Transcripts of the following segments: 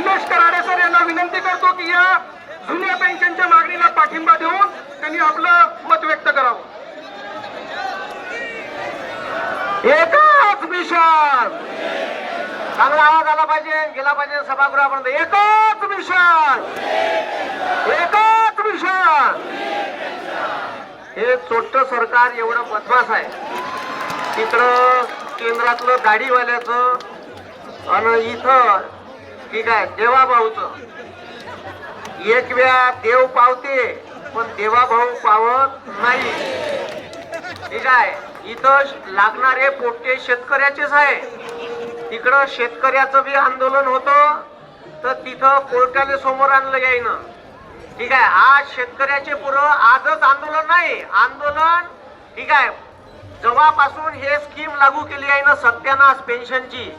Nilesh Karade sir यांना विनंती करतो की या जुन्या पेन्शनच्या मागणीला पाठिंबा देऊन त्यांनी आपलं मत व्यक्त करावं. एकच मिशन. चांगला आवाज आला पाहिजे गेला पाहिजे सभागृहापर्यंत. एकच मिशन. एकच मिशन. हे चोट्ट सरकार एवढं बदमास आहे. तिकडं केंद्रातलं गाडीवाल्याचं आणि इथं ठीक आहे देवाभाऊचं. एक वेळा देव पावते पण देवाभाऊ पावत नाही. ठीक आहे? इथं लागणारे पोट्टे शेतकऱ्याचेच आहे. तिकडं शेतकऱ्याचं बी आंदोलन होतं तर तिथं कोर्टाले समोर आणलं यायनं ठीक आहे? आज शेतकऱ्याचे पुरं आजच आंदोलन नाही. आंदोलन ठीक आहे? जेव्हापासून हे स्कीम लागू केली आहे ना सत्यानाश पेन्शनची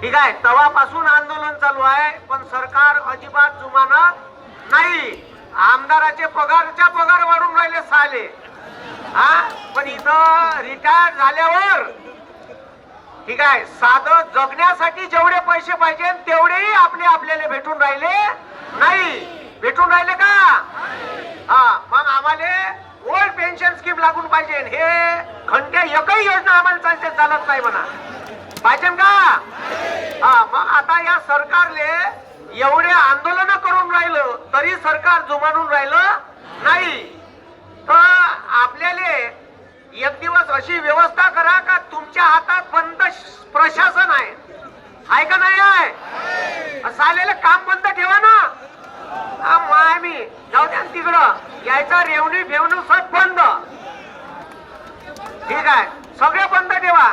ठीक आहे तवापासून आंदोलन चालू आहे पण सरकार अजिबात जुमानत नाही. आमदाराचे पगारच्या पगार वाढून राहिले साले. हा? पण इथं रिटायर झाल्यावर ठीक आहे साधं जगण्यासाठी जेवढे पैसे पाहिजे तेवढेही आपले आपल्याला भेटून राहिले नाही. भेटून राहिले का? हा मग आम्हाला ओल्ड पेन्शन स्कीम लागून पाहिजे. हे घंटे एकही योजना आम्हाला चालते चालत नाही म्हणा. पाहिजे का? हा मग आता या सरकारले एवढे आंदोलन करून राहिलं तरी सरकार जुमानून राहिलं नाही. तर आपल्याला एक दिवस अशी व्यवस्था करा का तुमच्या हातात बंद प्रशासन आहे. आहे का नाही आहे? चालेलं काम बंद ठेवा ना. हा, मी. जाऊ द्या तिकडं. यायचा रेवणी भेवणू सब बंद. ठीक आहे. सगळे बंद ठेवा.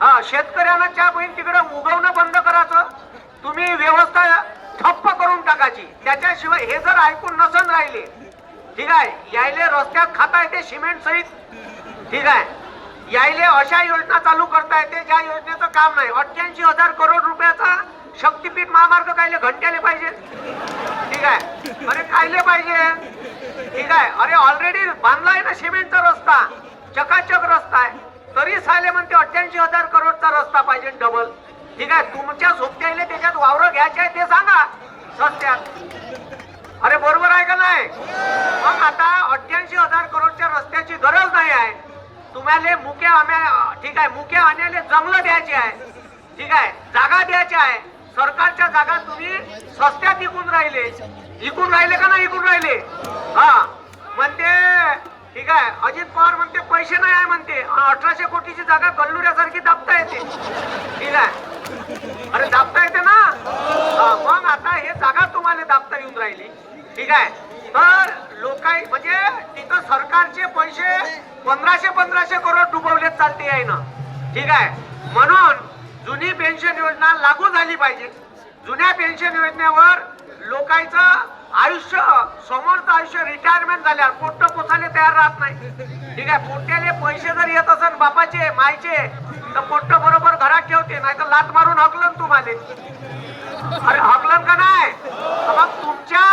हा शेतकऱ्यांना चहा बहीण तिकडं उगवणं बंद करायचं. तुम्ही व्यवस्था ठप्प करून टाकायची. त्याच्याशिवाय हे जर ऐकून नसन राहिले. ठीक आहे यायले रस्त्यात खाता येते सिमेंट सहित. ठीक आहे यायले अशा योजना चालू करता येते ज्या योजनेचं काम नाही. अठ्ठ्याऐंशी हजार करोड रुपयाचा शक्तीपीठ महामार्ग कायले घंट्याले पाहिजे? ठीक आहे अरे कायले पाहिजे? ठीक आहे अरे ऑलरेडी बांधलाय ना सिमेंटचा रस्ता. चकाचक रस्ता आहे. तरी साले म्हणते अठ्ठ्याऐंशी हजार करोडचा रस्ता पाहिजे डबल ठीक आहे तुमच्या सोबत्याले त्याच्यात वावर घ्यायचे आहे ते सांगा रस्त्यात. अरे बरोबर आहे का नाही? मग आता अठ्ठ्याऐंशी हजार करोडच्या रस्त्याची गरज नाही आहे. तुम्हाला मुके आम्या ठीक आहे मुके आण्याला जंगलं द्यायची आहे. ठीक आहे जागा द्यायची आहे. सरकारच्या जागा तुम्ही स्वस्त्यात विकून राहिले. विकून राहिले का नाही विकून राहिले? हा म्हणते ठीक आहे. अजित पवार म्हणते पैसे नाही आहे म्हणते. अठराशे कोटीची जागा गल्लुऱ्यासारखी दाबता येते. ठीक आहे. अरे दाबता येते ना? मग आता हे जागा तुम्हाला दाबता येऊन राहिली. ठीक आहे. तर लोकाई म्हणजे तिथं सरकारचे पैसे पंधराशे पंधराशे करोड डुबवले चालते आहे ना ठीक आहे. म्हणून जुनी पेन्शन योजना लागू झाली पाहिजे. जुन्या पेन्शन योजनेवर लोकांचं आयुष्य समोरचं आयुष्य रिटायरमेंट झाल्यावर पोट्ट पोचायला तयार राहत नाही. ठीक आहे पोट्याले पैसे जर येत असेल बापाचे मायचे तर पोट्ट बरोबर घरात ठेवते नाही तर लात मारून हकलन तुम्हाला. अरे हकलन का नाही? मग तुमच्या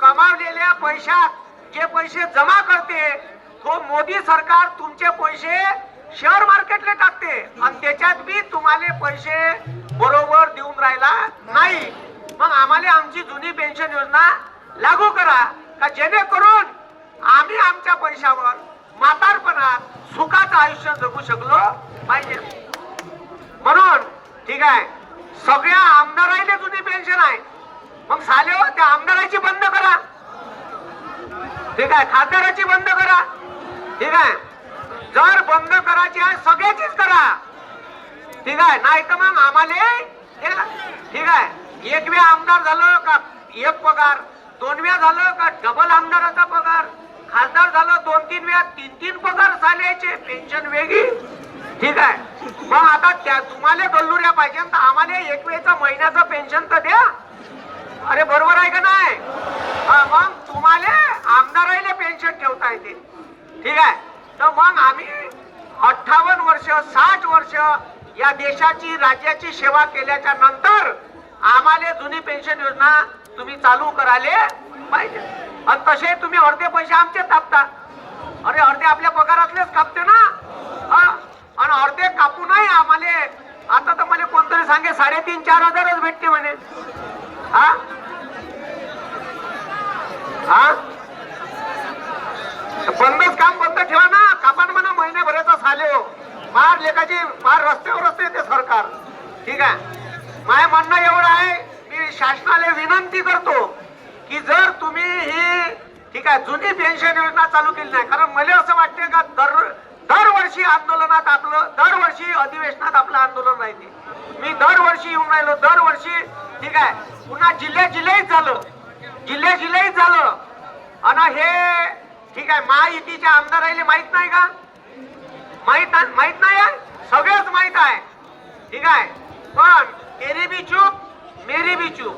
कमावलेल्या पैशात जे पैसे जमा करते तो मोदी सरकार तुमचे पैसे शेअर मार्केटला टाकते. आणि त्याच्यात बी तुम्हाला पैसे बरोबर देऊन राहिला नाही. मग आम्हाला आमची जुनी पेन्शन योजना लागू करा का जेणेकरून आम्ही आमच्या पैशावर म्हातारपणात सुखाचं आयुष्य जगू शकलो पाहिजे. म्हणून ठीक आहे सगळ्या आमदाराईले जुनी पेन्शन आहे. मग साले हो, त्या आमदाराची बंद करा. ठीक आहे खासदाराची बंद करा. ठीक आहे जर बंद करायची आहे सगळ्याचीच करा. ठीक आहे नाही तर मग आम्हाला ठीक आहे. एक आमदार झालं का एक पगार? दोन वेळा झालं का डबल आमदाराचा पगार? खासदार झालं दोन तीन वेळा तीन तीन पगार चालायचे पेन्शन वेगळी. ठीक आहे. मग आता त्या तुम्हाला गल्लुऱ्या पाहिजे तर आम्हाला एक वेळचा महिन्याचं पेन्शन तर द्या. अरे बरोबर आहे का नाही? मग तुम्हाला आमदाराला पेन्शन ठेवता येते. ठीक आहे. तर मग आम्ही अठ्ठावन्न वर्ष साठ वर्ष या देशाची राज्याची सेवा केल्याच्यानंतर आम्हाला जुनी पेन्शन योजना तुम्ही चालू कराले पाहिजे. आणि तसे तुम्ही अर्धे पैसे आमचे कापता. अरे अर्धे आपल्या पगारातलेच कापते ना? आणि अर्धे कापू नाही आम्हाला. आता तर मला कोणतरी सांगे साडेतीन चार हजारच भेटते म्हणे. हा? हा? बंदच काम बंद ठेवा ना. कापान म्हणा महिन्याभराचा साले हो. मार लेखाची मार रस्त्यावर असते ते सरकार. ठीक आहे? माझं म्हणणं एवढं आहे मी शासनाला विनंती करतो की जर तुम्ही ही ठीक आहे जुनी पेन्शन योजना चालू केली नाही कारण मला असं वाटते का दर दरवर्षी आंदोलनात आपलं दरवर्षी अधिवेशनात आपलं आंदोलन राहते मी दरवर्षी येऊन राहिलो दरवर्षी ठीक आहे पुन्हा जिल्ह्या जिल्ह्यात झालं जिल्ह्या जिल्ह्यात झालं. आणि हे ठीक आहे महायुतीच्या राहिले माहीत नाही का? माहीत नाही माहीत नाही आहे? सगळंच माहीत आहे. ठीक आहे पण तेरी बी चूक मेरी बी चूक.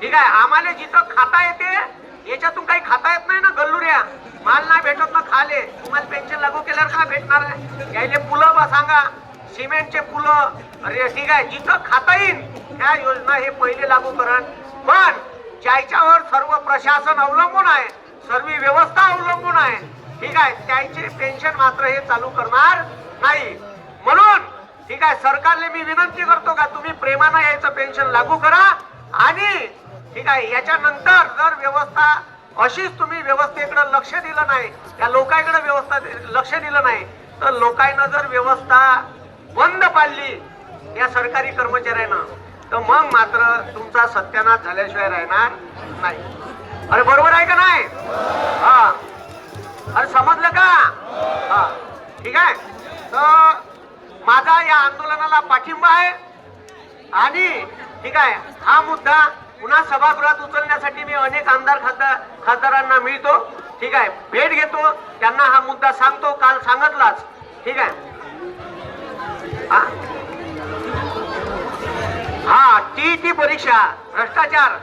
ठीक आहे? आम्हाला जिथं खाता येते याच्यातून काही खाता येत नाही ना गल्लुऱ्या. माल नाही भेटत ना खाले. तुम्हाला पेन्शन लागू केल्यावर काय भेटणार आहे? यायले पुलं बा सांगा. सिमेंटचे पुलं अरे ठीक आहे. जिथं खाता येईल त्या योजना हे पहिले लागू करण. पण ज्याच्यावर सर्व प्रशासन अवलंबून आहे सर्व व्यवस्था अवलंबून आहे ठीक आहे त्याचे पेन्शन मात्र हे चालू करणार नाही. ठीक आहे सरकारने मी विनंती करतो का तुम्ही प्रेमानं यायचं पेन्शन लागू करा आणि ठीक आहे याच्यानंतर जर व्यवस्था अशीच तुम्ही व्यवस्थेकडे लक्ष दिलं नाही या लोकांकडे व्यवस्था लक्ष दिलं नाही तर लोकांना जर व्यवस्था बंद पाडली या सरकारी कर्मचाऱ्यांना तर मग मात्र तुमचा सत्यानाश झाल्याशिवाय राहणार नाही. अरे बरोबर आहे का नाही? हा. अरे समजलं का? हा. ठीक आहे. तर माझा या आंदोलनाला पाठिंबा आहे. आणि ठीक आहे हा मुद्दा पुन्हा सभागृहात उचलण्यासाठी मी अनेक आमदार खासदार खासदारांना मिळतो. ठीक आहे भेट घेतो. त्यांना हा मुद्दा सांगतो. काल सांगितलाच. ठीक आहे. हा? हा टी टी परीक्षा भ्रष्टाचार.